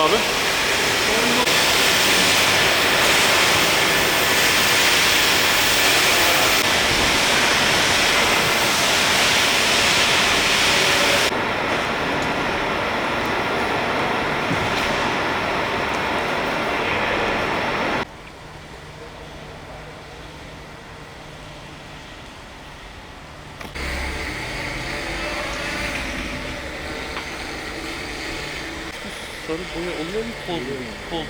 abi? Sarı boya oluyor mu toz mu? Toz mu?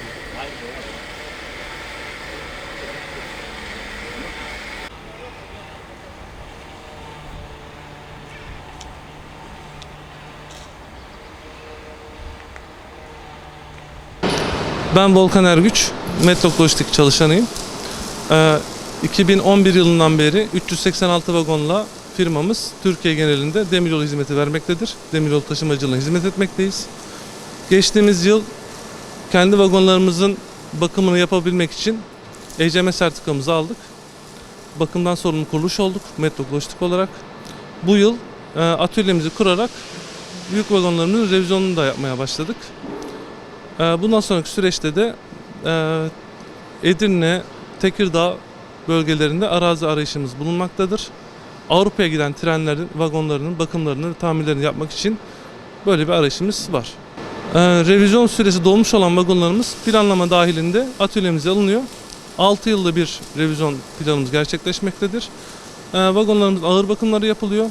Ben Volkan Ergüç, Metro Lojistik çalışanıyım. Ee, 2011 yılından beri 386 vagonla firmamız Türkiye genelinde demiryolu hizmeti vermektedir. Demiryolu taşımacılığına hizmet etmekteyiz. Geçtiğimiz yıl kendi vagonlarımızın bakımını yapabilmek için ECM sertifikamızı aldık. Bakımdan sorumlu kuruluş olduk Metro Lojistik olarak. Bu yıl e, atölyemizi kurarak büyük vagonlarımızın revizyonunu da yapmaya başladık. Ee, Bundan sonraki süreçte de e, Edirne, Tekirdağ bölgelerinde arazi arayışımız bulunmaktadır. Avrupa'ya giden trenlerin, vagonlarının bakımlarını, tamirlerini yapmak için böyle bir arayışımız var. Ee, Revizyon süresi dolmuş olan vagonlarımız planlama dahilinde atölyemize alınıyor. 6 yılda bir revizyon planımız gerçekleşmektedir. Ee, Vagonlarımız ağır bakımları yapılıyor.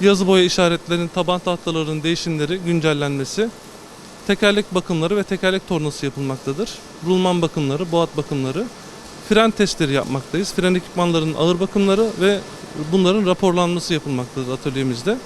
Yazı boya işaretlerin, taban tahtaların değişimleri, güncellenmesi, tekerlek bakımları ve tekerlek tornası yapılmaktadır. Rulman bakımları, boğat bakımları, fren testleri yapmaktayız. Fren ekipmanlarının ağır bakımları ve bunların raporlanması yapılmaktadır atölyemizde.